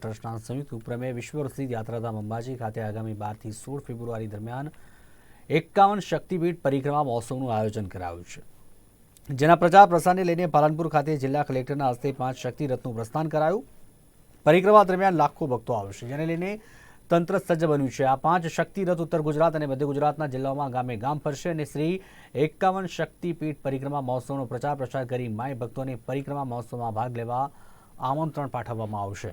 ટ્રસ્ટના સંયુક્ત ઉપક્રમે વિશ્વ પ્રસિદ્ધ યાત્રાધામ અંબાજી ખાતે આગામી બારથી સોળ ફેબ્રુઆરી દરમિયાન એકાવન શક્તિપીઠ પરિક્રમા મહોત્સવનું આયોજન કરાયું છે. જેના પ્રચાર પ્રસારને લઈને પાલનપુર ખાતે જિલ્લા કલેક્ટરના હસ્તે પાંચ શક્તિ રથનું પ્રસ્થાન કરાયું. પરિક્રમા દરમિયાન લાખો ભક્તો આવશે જેને લઈને તંત્ર સજ્જ બન્યું છે. આ પાંચ શક્તિ રથ ઉત્તર ગુજરાત અને મધ્ય ગુજરાતના જિલ્લાઓમાં ગામે ગામ ફરશે અને શ્રી એકાવન શક્તિપીઠ પરિક્રમા મહોત્સવનો પ્રચાર પ્રસાર કરી માય ભક્તોને પરિક્રમા મહોત્સવમાં ભાગ લેવા આમંત્રણ પાઠવવામાં આવશે.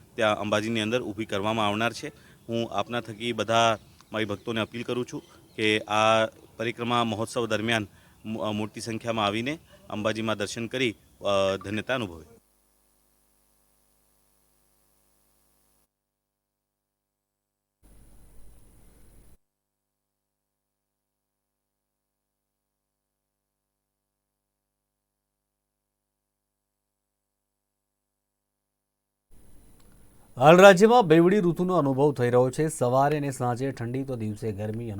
ત્યાં અંબાજીની અંદર ઊભી કરવામાં આવનાર છે. હું આપના થકી બધા મારી ભક્તોને અપીલ કરું છું કે આ પરિક્રમા મહોત્સવ દરમિયાન મોટી સંખ્યામાં આવીને અંબાજીમાં દર્શન કરી ધન્યતા અનુભવે. હાલ રાજ્યમાં બેવડી ઋતુનો અનુભવ થઈ રહ્યો છે. સવારે અને સાંજે ઠંડી તો દિવસે ગરમી